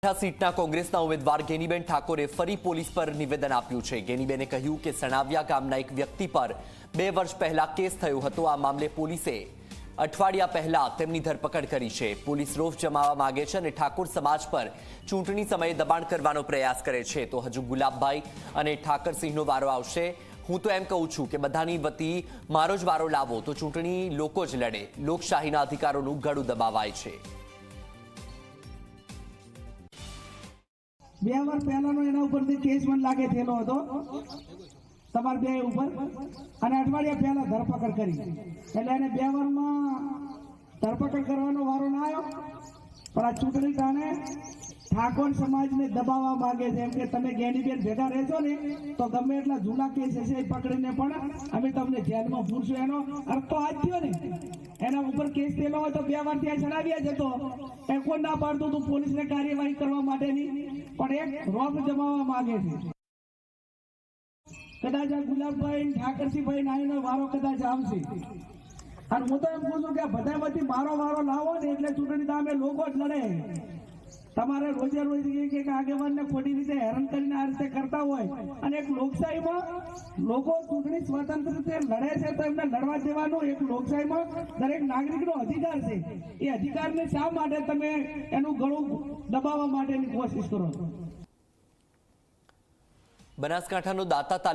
સીટના કોંગ્રેસના ઉમેદવાર ગેનીબેન ઠાકોરે ફરી પોલીસ પર નિવેદન આપ્યું છે. ગેનીબેને કહ્યું કે સણાવ્યા ગામના એક વ્યક્તિ પર બે વર્ષ પહેલા કેસ થયો હતો. આ મામલે પોલીસે અઠવાડિયા પહેલા તેમની ધરપકડ કરી છે. પોલીસ રોફ જમાવવા માંગે છે અને ઠાકોર સમાજ પર ચૂંટણી સમયે દબાણ કરવાનો પ્રયાસ કરે છે. તો હજુ ગુલાબભાઈ અને ઠાકરસિંહનો વારો આવશે. હું તો એમ કહું છું કે બધાની વતી મારો જ વારો લાવો. તો ચૂંટણી લોકો જ લડે. લોકશાહીના અધિકારોનું ગળું દબાવાય છે. બે વાર પહેલાનો એના ઉપરથી કેસ મને લાગે થયેલો હતો. તમારા બે ઉપર. અને અઠવાડિયા પહેલા ધરપકડ કરી. એટલે એને બે વારમાં ધરપકડ કરવાનો વારો ના આવ્યો પણ આ ચૂંટણી કારણે ઠાકોર સમાજને દબાવવા માંગે છે. એમ કે તમે ગેનીબેન ભેગા રહેશો ને, તો ગમે એટલા જૂના કેસ હશે એ પકડીને પણ અમે તમને જેલમાં પૂરશું. એનો અર્થ તો આ થયો ને. એના ઉપર કેસ થયેલો હોય તો બે વાર ત્યાં ચડાવ્યા જતો એ કોઈ ના પાડતું તું પોલીસને કાર્યવાહી કરવા માટેની. પણ એક રોપ જમાવવા માંગે છે. કદાચ આ ગુલાબભાઈ ઠાકરસિંહભાઈ નાઈનો વારો કદાચ આવશે. અને હું તો એમ પૂછું કે બધામાંથી મારો વારો લાવો ને એટલે ચૂંટણી અમે લોકો જ લડે. તમારે રોજે રોજ એક આગેવાનને ખોટી રીતે હેરાન કરીને આ રીતે કરતા હોય અને એક લોકશાહીમાં લોકો ચૂંટણી સ્વતંત્ર રીતે લડે છે તો એમને લડવા દેવાનો એક લોકશાહીમાં દરેક નાગરિકનો અધિકાર છે. એ અધિકારને શા માટે તમે એનું ગળું દબાવવા માટેની કોશિશ કરો બનાસકાંઠાનો દાતા તાલુકા